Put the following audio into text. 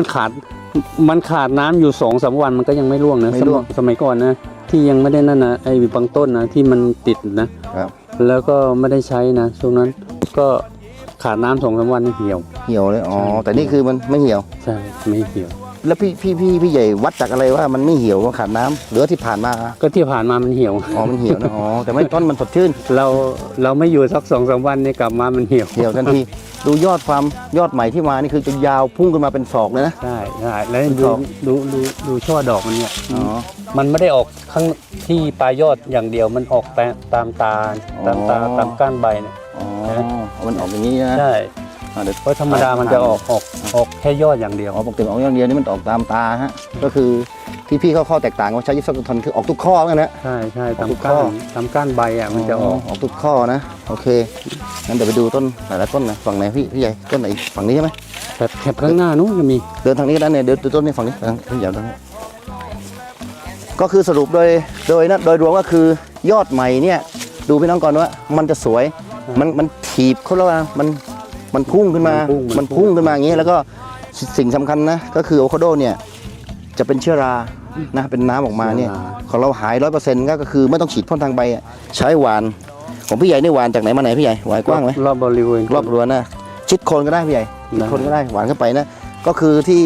มันขาดมันขาดน้ำอยู่สองสามวันมันก็ยังไม่ร่วงนะไม่ร่วงสมัยสมัยก่อนนะที่ยังไม่ได้นั่นนะไอ้บางต้นนะที่มันติดนะครับแล้วก็ไม่ได้ใช้นะช่วงนั้นก็ขาดน้ำสองสามวันนี่เหี่ยว เหี่ยวเลย อ๋อ แต่นี่คือมันไม่เหี่ยว ใช่ ไม่เหี่ยว แล้วพี่พี่พี่พี่ใหญ่วัดจากอะไรว่ามันไม่เหี่ยวว่าขาดน้ำหรือว่าที่ผ่านมาก็ที่ผ่านมามันเหี่ยว อ๋อมันเหี่ยวนะอ๋อแต่ไม่ต้นมันสดชื่น เราเราไม่อยู่สักสองสามวันเนี่ยกลับมามันเหี่ยวเหี่ยวทันทีดูยอดความยอดใหม่ที่มานี่คือจะยาวพุ่งขึ้นมาเป็นศอกเลยนะ ใช่ใช่แล้วเป็นดูดอกดูดูดูช่อดอกมันเนี่ยอ๋อ มันไม่ได้ออกข้างที่ปลายยอดอย่างเดียวมันออกตาตามตาตามตาอ๋อ ตามก้านใบเนี่ย อ๋อมันออกอย่างนี้นะ ใช่ อ่าเดี๋ยว เพราะธรรมดามันจะออกออกออกแค่ยอดอย่างเดียว อ๋อปกติออกอย่างเดียวนี่มันออกตามตาฮะ ก็คือที่พี่เขาข้อแตกต่างว่าใช้ยิปซัมทนคือออกทุกข้อเหมือนกันนะ ใช่ใช่ออกตามทุกข้ก้าอนตามก้านใบอะมันจะออกออกทุกข้อนะ โอเค งั้นเดี๋ยวไปดูต้นหลายๆต้นนะ ฝั่งไหนพี่พี่ใหญ่ต้นไหนฝั่งนี้ใช่ไหมแต่แถบข้างหน้านู้นจะมีเดินทางนี้ก็ได้เนี่ย เดินดูต้นนี้ฝั่งนี้ทางพี่ใหญ่ตรงนี้ก็คือสรุปโดยโดยนะโดยรวมก็คือยอดใหม่เนี่ย ดูพี่น้องก่อนว่ามันจะสวย มันมันถีบเขาแล้วว่ามัน มันพุ่งขึ้นมามันพุ่งขึ้นมาอย่างนี้ แล้วก็สิ่งสำคัญนะ ก็คือโอคาโดเนี่ยจะเป็นเชื้อรานะเป็นน้ำออกมาเนี่ยของเราหายร้อยเปอร์เซ็นต์ก็คือไม่ต้องฉีดพ่นทางใบอะใช้หวาน ของพี่ใหญ่นี่หวานจากไหนมาไหนพี่ใหญ่หวานกว้างไหมรอบบริเวณ รอบรั้วนะชิดโคนก็ได้พี่ใหญ่ชิดโคนก็ได้หวานเข้าไปนะก็คือที่